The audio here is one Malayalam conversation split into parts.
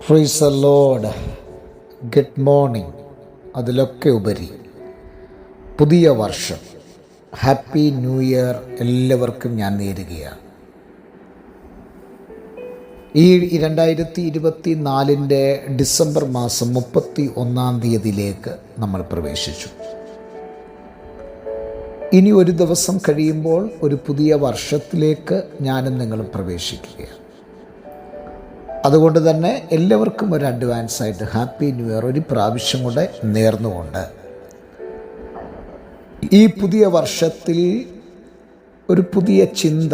ഫ്രീസ് ലോഡ് ഗുഡ് മോർണിംഗ് അതിലൊക്കെ ഉപരി പുതിയ വർഷം. ഹാപ്പി ന്യൂ ഇയർ എല്ലാവർക്കും ഞാൻ നേരുകയാണ്. ഈ രണ്ടായിരത്തി ഇരുപത്തി നാലിന്റെ ഡിസംബർ മാസം മുപ്പത്തി ഒന്നാം തീയതിയിലേക്ക് നമ്മൾ പ്രവേശിച്ചു. ഇനി ഒരു ദിവസം കഴിയുമ്പോൾ ഒരു പുതിയ വർഷത്തിലേക്ക് ഞാനും നിങ്ങളും പ്രവേശിക്കുകയാണ്. അതുകൊണ്ട് തന്നെ എല്ലാവർക്കും ഒരു അഡ്വാൻസ് ആയിട്ട് ഹാപ്പി ന്യൂ ഇയർ ഒരു പ്രാവശ്യം കൂടെ നേർന്നുകൊണ്ട്. ഈ പുതിയ വർഷത്തിൽ ഒരു പുതിയ ചിന്ത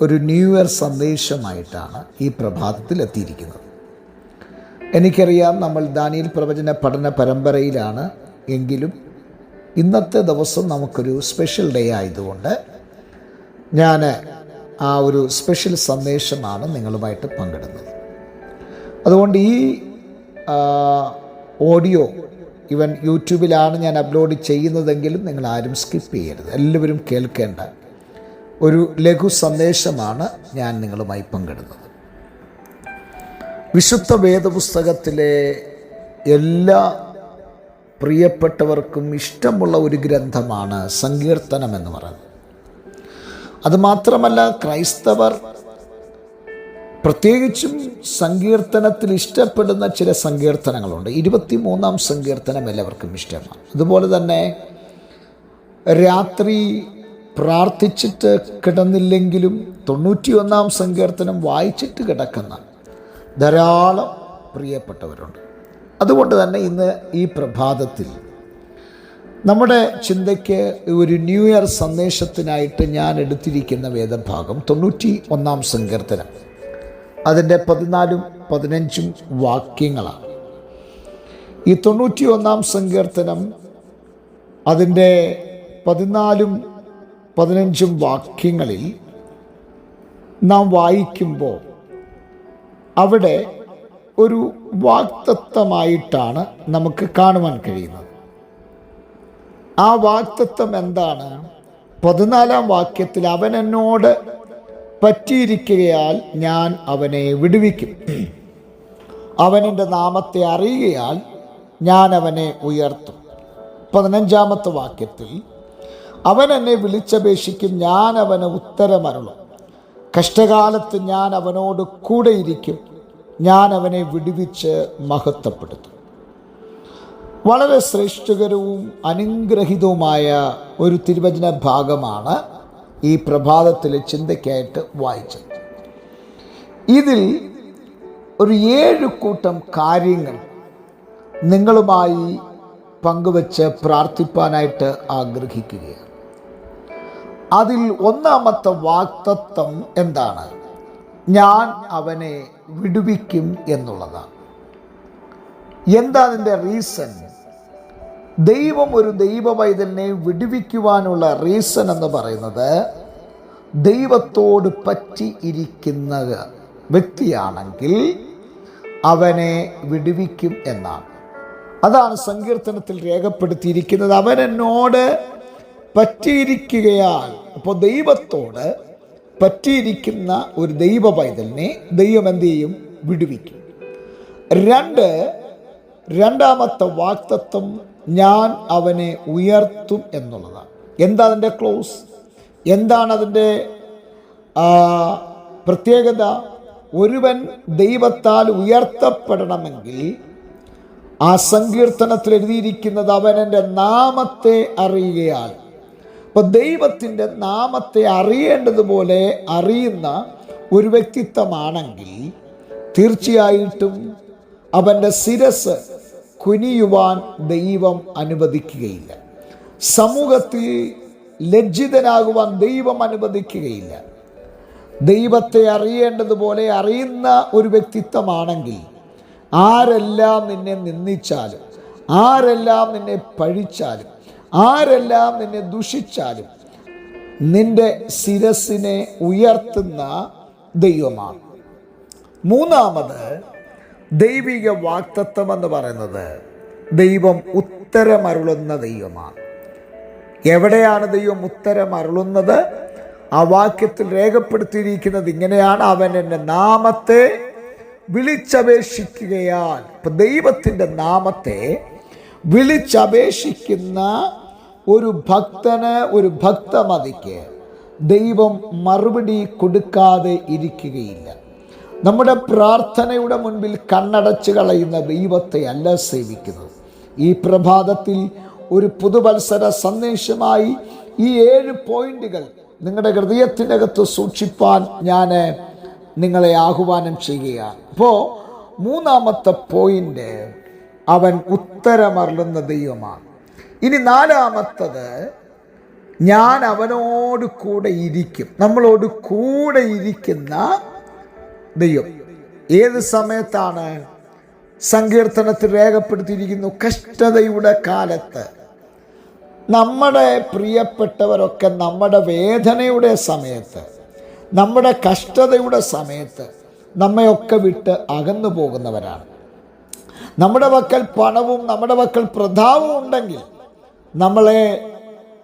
ഒരു ന്യൂ ഇയർ സന്ദേശമായിട്ടാണ് ഈ പ്രഭാതത്തിൽ എത്തിയിരിക്കുന്നത്. എനിക്കറിയാം നമ്മൾ ദാനിയൽ പ്രവചന പഠന പരമ്പരയിലാണ് എങ്കിലും ഇന്നത്തെ ദിവസം നമുക്കൊരു സ്പെഷ്യൽ ഡേ ആയതുകൊണ്ട് ഞാൻ ആ ഒരു സ്പെഷ്യൽ സന്ദേശമാണ് നിങ്ങളുമായിട്ട് പങ്കിടുന്നത്. അതുകൊണ്ട് ഈ ഓഡിയോ ഇവൻ യൂട്യൂബിലാണ് ഞാൻ അപ്ലോഡ് ചെയ്യുന്നതെങ്കിലും നിങ്ങൾ ആരും സ്കിപ്പ് ചെയ്യരുത്. എല്ലാവരും കേൾക്കേണ്ട ഒരു ലഘു സന്ദേശമാണ് ഞാൻ നിങ്ങളുമായി പങ്കിടുന്നത്. വിശുദ്ധ വേദപുസ്തകത്തിലെ എല്ലാ പ്രിയപ്പെട്ടവർക്കും ഇഷ്ടമുള്ള ഒരു ഗ്രന്ഥമാണ് സങ്കീർത്തനം എന്ന് പറയുന്നത്. അതുമാത്രമല്ല ക്രൈസ്തവർ പ്രത്യേകിച്ചും സങ്കീർത്തനത്തിൽ ഇഷ്ടപ്പെടുന്ന ചില സങ്കീർത്തനങ്ങളുണ്ട്. ഇരുപത്തി മൂന്നാം സങ്കീർത്തനം എല്ലാവർക്കും ഇഷ്ടമാണ്. അതുപോലെ തന്നെ രാത്രി പ്രാർത്ഥിച്ചിട്ട് കിടന്നില്ലെങ്കിലും തൊണ്ണൂറ്റിയൊന്നാം സങ്കീർത്തനം വായിച്ചിട്ട് കിടക്കുന്ന ധാരാളം പ്രിയപ്പെട്ടവരുണ്ട്. അതുകൊണ്ട് തന്നെ ഇന്ന് ഈ പ്രഭാതത്തിൽ നമ്മുടെ ചിന്തയ്ക്ക് ഒരു ന്യൂ ഇയർ സന്ദേശത്തിനായിട്ട് ഞാൻ എടുത്തിരിക്കുന്ന വേദഭാഗം തൊണ്ണൂറ്റി ഒന്നാം സങ്കീർത്തനം. അതിന്റെ പതിനാലും പതിനഞ്ചും വാക്യങ്ങളാണ്. ഈ തൊണ്ണൂറ്റി ഒന്നാം സങ്കീർത്തനം അതിന്റെ പതിനാലും പതിനഞ്ചും വാക്യങ്ങളിൽ നാം വായിക്കുമ്പോൾ അവിടെ ഒരു വാക്തത്വമായിട്ടാണ് നമുക്ക് കാണുവാൻ കഴിയുന്നത്. ആ വാക്തത്വം എന്താണ്? പതിനാലാം വാക്യത്തിൽ അവൻ എന്നോട് പറ്റിയിരിക്കുകയാൽ ഞാൻ അവനെ വിടുവിക്കും. അവനെന്റെ നാമത്തെ അറിയുകയാൽ ഞാൻ അവനെ ഉയർത്തും. പതിനഞ്ചാമത്തെ വാക്യത്തിൽ അവൻ എന്നെ വിളിച്ചപേക്ഷിക്കും ഞാൻ അവന് ഉത്തരമരുളും. കഷ്ടകാലത്ത് ഞാൻ അവനോട് കൂടെയിരിക്കും ഞാൻ അവനെ വിടുവിച്ച് മഹത്വപ്പെടുത്തും. വളരെ ശ്രേഷ്ഠകരവും അനുഗ്രഹിതവുമായ ഒരു തിരുവചന ഭാഗമാണ് ഈ പ്രഭാതത്തിലെ ചിന്തയ്ക്കായിട്ട് വായിച്ചത്. ഇതിൽ ഒരു ഏഴ് കൂട്ടം കാര്യങ്ങൾ നിങ്ങളുമായി പങ്കുവച്ച് പ്രാർത്ഥിപ്പാനായിട്ട് ആഗ്രഹിക്കുകയാണ്. അതിൽ ഒന്നാമത്തെ വാക്തത്വം എന്താണ്? ഞാൻ അവനെ വിടുവിക്കും എന്നുള്ളതാണ്. എന്താ അതിന്റെ റീസൺ? ദൈവം ഒരു ദൈവ വിടുവിക്കുവാനുള്ള റീസൺ എന്ന് പറയുന്നത് ദൈവത്തോട് പറ്റി ഇരിക്കുന്ന വ്യക്തിയാണെങ്കിൽ അവനെ വിടുവിക്കും എന്നാണ്. അതാണ് സങ്കീർത്തനത്തിൽ രേഖപ്പെടുത്തിയിരിക്കുന്നത്. അവൻ എന്നോട് പറ്റിയിരിക്കുകയാൽ അപ്പോൾ ദൈവത്തോട് പറ്റിയിരിക്കുന്ന ഒരു ദൈവ പൈതലിനെ ദൈവം എന്ത് ചെയ്യും? വിടുവിക്കും. രണ്ട് രണ്ടാമത്തെ വാക്തത്വം ഞാൻ അവനെ ഉയർത്തും എന്നുള്ളതാണ്. എന്താ അതിന്റെ ക്ലോസ്? എന്താണ് അതിന്റെ പ്രത്യേകത? ഒരുവൻ ദൈവത്താൽ ഉയർത്തപ്പെടണമെങ്കിൽ ആ സങ്കീർത്തനത്തിൽ എഴുതിയിരിക്കുന്നത് അവൻ എന്റെ നാമത്തെ അറിയുകയാൽ. അപ്പൊ ദൈവത്തിന്റെ നാമത്തെ അറിയേണ്ടതുപോലെ അറിയുന്ന ഒരു വ്യക്തിത്വമാണെങ്കിൽ തീർച്ചയായിട്ടും അവന്റെ ശിരസ് കുനിയുവാൻ ദൈവം അനുവദിക്കുകയില്ല. സമൂഹത്തിൽ ലജ്ജിതനാകുവാൻ ദൈവം അനുവദിക്കുകയില്ല. ദൈവത്തെ അറിയേണ്ടതുപോലെ അറിയുന്ന ഒരു വ്യക്തിത്വമാണെങ്കിൽ ആരെല്ലാം നിന്നെ നിന്ദിച്ചാലും ആരെല്ലാം നിന്നെ പഴിച്ചാലും ആരെല്ലാം നിന്നെ ദുഷിച്ചാലും നിന്റെ ശിരസിനെ ഉയർത്തുന്ന ദൈവമാണ്. മൂന്നാമത് ദൈവിക വാക്തത്വം എന്ന് പറയുന്നത് ദൈവം ഉത്തരമരുളുന്ന ദൈവമാണ്. എവിടെയാണ് ദൈവം ഉത്തരമരുളുന്നത് ആ വാക്യത്തിൽ രേഖപ്പെടുത്തിയിരിക്കുന്നത് ഇങ്ങനെയാണ്. അവൻ എന്റെ നാമത്തെ വിളിച്ചപേക്ഷിക്കുകയാൽ ഇപ്പൊ ദൈവത്തിന്റെ നാമത്തെ വിളിച്ചപേക്ഷിക്കുന്ന ഒരു ഭക്തന് ഒരു ഭക്തമതിക്ക് ദൈവം മറുപടി കൊടുക്കാതെ ഇരിക്കുകയില്ല. നമ്മുടെ പ്രാർത്ഥനയുടെ മുൻപിൽ കണ്ണടച്ച് കളയുന്ന ദൈവത്തെ അല്ല സേവിക്കുന്നത്. ഈ പ്രഭാതത്തിൽ ഒരു പുതുവത്സര സന്ദേശമായി ഈ ഏഴ് പോയിന്റുകൾ നിങ്ങളുടെ ഹൃദയത്തിനകത്ത് സൂക്ഷിപ്പാൻ ഞാൻ നിങ്ങളെ ആഹ്വാനം ചെയ്യുകയാണ്. അപ്പോൾ മൂന്നാമത്തെ പോയിന്റ് അവൻ ഉത്തരമറളുന്ന ദൈവമാണ്. ഇനി നാലാമത്തത് ഞാൻ അവനോട് കൂടെ ഇരിക്കും. നമ്മളോട് കൂടെ ഇരിക്കുന്ന ദൈവം. ഏത് സമയത്താണ് സങ്കീർത്തനത്തിൽ രേഖപ്പെടുത്തിയിരിക്കുന്നു കഷ്ടതയുടെ കാലത്ത്? നമ്മുടെ പ്രിയപ്പെട്ടവരൊക്കെ നമ്മുടെ വേദനയുടെ സമയത്ത് നമ്മുടെ കഷ്ടതയുടെ സമയത്ത് നമ്മയൊക്കെ വിട്ട് അകന്നു പോകുന്നവരാണ്. നമ്മുടെ വക്കൽ പണവും നമ്മുടെ വക്കൽ പ്രധാവും ഉണ്ടെങ്കിൽ നമ്മളെ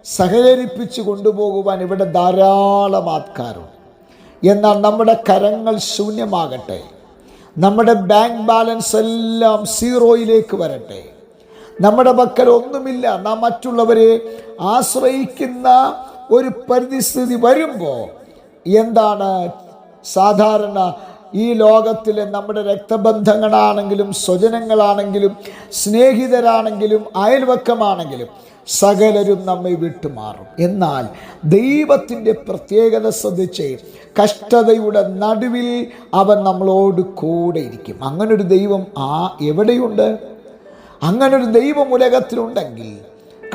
സഹകരിപ്പിച്ച് കൊണ്ടുപോകുവാൻ ഇവിടെ ധാരാളം ആൾക്കാരുണ്ട്. എന്നാൽ നമ്മുടെ കരങ്ങൾ ശൂന്യമാകട്ടെ. നമ്മുടെ ബാങ്ക് ബാലൻസ് എല്ലാം സീറോയിലേക്ക് വരട്ടെ. നമ്മുടെ പക്കൽ ഒന്നുമില്ല. നാം മറ്റുള്ളവരെ ആശ്രയിക്കുന്ന ഒരു പരിസ്ഥിതി വരുമ്പോൾ എന്താണ് സാധാരണ ഈ ലോകത്തിലെ നമ്മുടെ രക്തബന്ധങ്ങളാണെങ്കിലും സ്വജനങ്ങളാണെങ്കിലും സ്നേഹിതരാണെങ്കിലും അയൽവക്കമാണെങ്കിലും സകലരും നമ്മെ വിട്ടുമാറും. എന്നാൽ ദൈവത്തിന്റെ പ്രത്യേകത ശ്രദ്ധിച്ച് കഷ്ടതയുടെ നടുവിൽ അവൻ നമ്മളോട് കൂടെ ഇരിക്കും. അങ്ങനൊരു ദൈവം ആ എവിടെയുണ്ട്? അങ്ങനൊരു ദൈവം ഉലകത്തിലുണ്ടെങ്കിൽ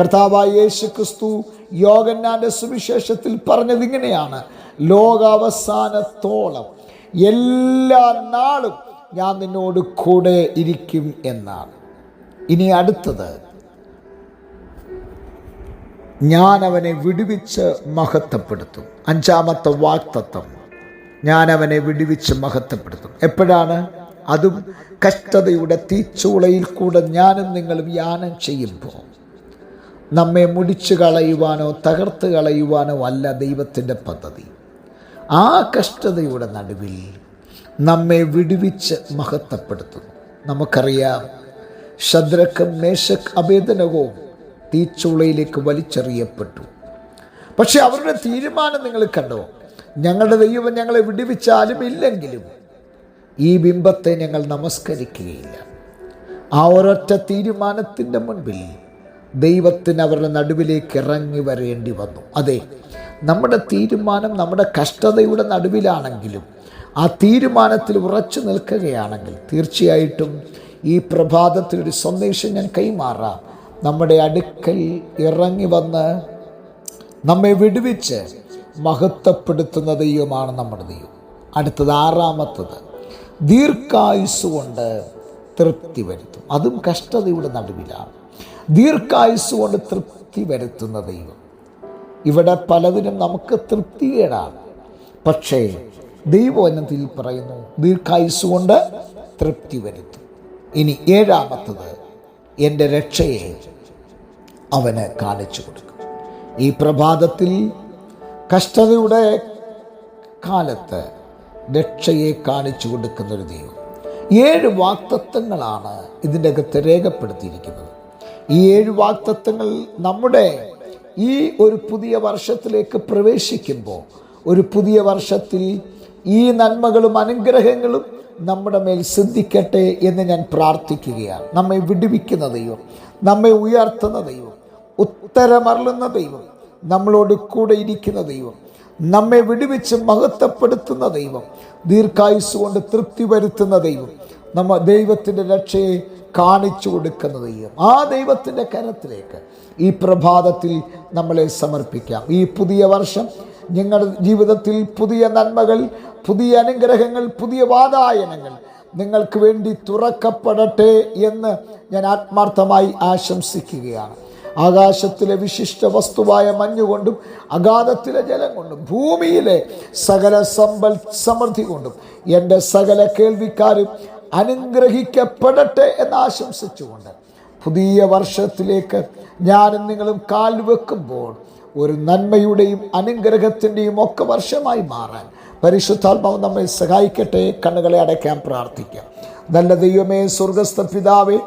കർത്താവായ യേശു ക്രിസ്തു യോഗന്നാന്റെ സുവിശേഷത്തിൽ പറഞ്ഞത് ഇങ്ങനെയാണ്. ലോകാവസാനത്തോളം എല്ലാ നാളും ഞാൻ നിന്നോട് കൂടെ ഇരിക്കും എന്നാണ്. ഇനി അടുത്തത്. ഞാൻ അവനെ വിടുവിച്ച് മഹത്വപ്പെടുത്തും. അഞ്ചാമത്തെ വാക്തത്വം. ഞാൻ അവനെ വിടുവിച്ച് മഹത്വപ്പെടുത്തും. എപ്പോഴാണ്? അതും കഷ്ടതയുടെ തീച്ചൂളയിൽ കൂടെ ഞാനും നിങ്ങളും യാനം ചെയ്യുമ്പോൾ. നമ്മെ മുടിച്ചു കളയുവാനോ തകർത്ത് കളയുവാനോ അല്ല ദൈവത്തിന്റെ പദ്ധതി. ആ കഷ്ടതയുടെ നടുവിൽ നമ്മെ വിടുവിച്ച് മഹത്വപ്പെടുത്തുന്നു. നമുക്കറിയാം ശദ്രക്കും മേശക് അഭേദനകവും തീച്ചുളയിലേക്ക് വലിച്ചെറിയപ്പെട്ടു. പക്ഷെ അവരുടെ തീരുമാനം നിങ്ങൾ കണ്ടോ? ഞങ്ങളുടെ ദൈവം ഞങ്ങളെ വിടുവിച്ചാലും ഇല്ലെങ്കിലും ഈ ബിംബത്തെ ഞങ്ങൾ നമസ്കരിക്കുകയില്ല. ആ ഒരൊറ്റ തീരുമാനത്തിന്റെ മുൻപിൽ ദൈവത്തിന് അവരുടെ നടുവിലേക്ക് ഇറങ്ങി വരേണ്ടി വന്നു. അതെ നമ്മുടെ തീരുമാനം നമ്മുടെ കഷ്ടതയുടെ നടുവിലാണെങ്കിലും ആ തീരുമാനത്തിൽ ഉറച്ചു നിൽക്കുകയാണെങ്കിൽ തീർച്ചയായിട്ടും ഈ പ്രഭാതത്തിലൊരു സന്ദേശം ഞാൻ കൈമാറാം. നമ്മുടെ അടുക്കൽ ഇറങ്ങി വന്ന് നമ്മെ വിടുവിച്ച് മഹത്വപ്പെടുത്തുന്ന ദൈവമാണ് നമ്മുടെ ദൈവം. അടുത്തത് ആറാമത്തത് ദീർഘായുസ് കൊണ്ട് തൃപ്തി വരുത്തും. അതും കഷ്ടതയുടെ നടുവിലാണ്. ദീർഘായുസ് കൊണ്ട് തൃപ്തി വരുത്തുന്ന ദൈവം. ഇവിടെ പലതിനും നമുക്ക് തൃപ്തികേടാണ്. പക്ഷേ ദൈവവചനത്തിൽ പറയുന്നു ദീർഘായുസ് കൊണ്ട് തൃപ്തി വരുത്തും. ഇനി ഏഴാമത്തത് എന്റെ രക്ഷയെ അവന് കാണിച്ചു കൊടുക്കും. ഈ പ്രഭാതത്തിൽ കഷ്ടതയുടെ കാലത്ത് രക്ഷയെ കാണിച്ചു കൊടുക്കുന്നൊരു ദൈവം. ഏഴ് വാക്തത്വങ്ങളാണ് ഇതിന്റെ അകത്ത് രേഖപ്പെടുത്തിയിരിക്കുന്നത്. ഈ ഏഴ് വാക്തത്വങ്ങൾ നമ്മുടെ ഈ ഒരു പുതിയ വർഷത്തിലേക്ക് പ്രവേശിക്കുമ്പോൾ ഒരു പുതിയ വർഷത്തിൽ ഈ നന്മകളും അനുഗ്രഹങ്ങളും നമ്മുടെ മേൽ സിദ്ധിക്കട്ടെ എന്ന് ഞാൻ പ്രാർത്ഥിക്കുകയാണ്. നമ്മെ വിടുവിക്കുന്ന ദൈവം നമ്മെ ഉയർത്തുന്ന ദൈവം ഉത്തരമറളുന്ന ദൈവം നമ്മളോട് കൂടെ ഇരിക്കുന്ന ദൈവം നമ്മെ വിടുവിച്ച് മഹത്വപ്പെടുത്തുന്ന ദൈവം ദീർഘായുസ് കൊണ്ട് തൃപ്തി വരുത്തുന്ന ദൈവം നമ്മ ദൈവത്തിന്റെ രക്ഷയെ കാണിച്ചു കൊടുക്കുന്ന ദൈവം. ആ ദൈവത്തിന്റെ കരത്തിലേക്ക് ഈ പ്രഭാതത്തിൽ നമ്മളെ സമർപ്പിക്കാം. ഈ പുതിയ വർഷം നിങ്ങളുടെ ജീവിതത്തിൽ പുതിയ നന്മകൾ പുതിയ അനുഗ്രഹങ്ങൾ പുതിയ വാതായനങ്ങൾ നിങ്ങൾക്ക് വേണ്ടി തുറക്കപ്പെടട്ടെ എന്ന് ഞാൻ ആത്മാർത്ഥമായി ആശംസിക്കുകയാണ്. ആകാശത്തിലെ വിശിഷ്ട വസ്തുവായ മഞ്ഞുകൊണ്ടും അഗാധത്തിലെ ജലം കൊണ്ടും ഭൂമിയിലെ സകല സമ്പൽ സമൃദ്ധി കൊണ്ടും എന്റെ സകല കേൾവിക്കാരും അനുഗ്രഹിക്കപ്പെടട്ടെ എന്ന് ആശംസിച്ചുകൊണ്ട് പുതിയ വർഷത്തിലേക്ക് ഞാനും നിങ്ങളും കാൽ വെക്കുമ്പോൾ ഒരു നന്മയുടെയും അനുഗ്രഹത്തിന്റെയും ഒക്കെ വർഷമായി മാറാൻ പരിശുദ്ധാത്മാവ് നമ്മെ സഹായിക്കട്ടെ കണ്ണുകളെ അടയ്ക്കാൻ പ്രാർത്ഥിക്കാം നല്ല ദൈവമേ സ്വർഗസ്ഥ പിതാവേ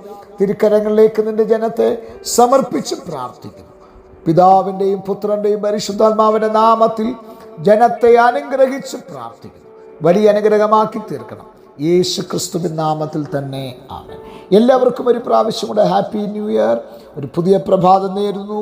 തിരുക്കരങ്ങളിലേക്ക് നിന്റെ ജനത്തെ സമർപ്പിച്ച് പ്രാർത്ഥിക്കുന്നു. പിതാവിന്റെയും പുത്രന്റെയും പരിശുദ്ധാത്മാവിന്റെ നാമത്തിൽ ജനത്തെ അനുഗ്രഹിച്ച് പ്രാർത്ഥിക്കുന്നു. വലിയ അനുഗ്രഹമാക്കി തീർക്കണം. യേശു ക്രിസ്തുവിൻ നാമത്തിൽ തന്നെ ആണ് എല്ലാവർക്കും ഒരു പ്രാവശ്യം കൂടെ ഹാപ്പി ന്യൂ ഇയർ. ഒരു പുതിയ പ്രഭാതം നേരുന്നു.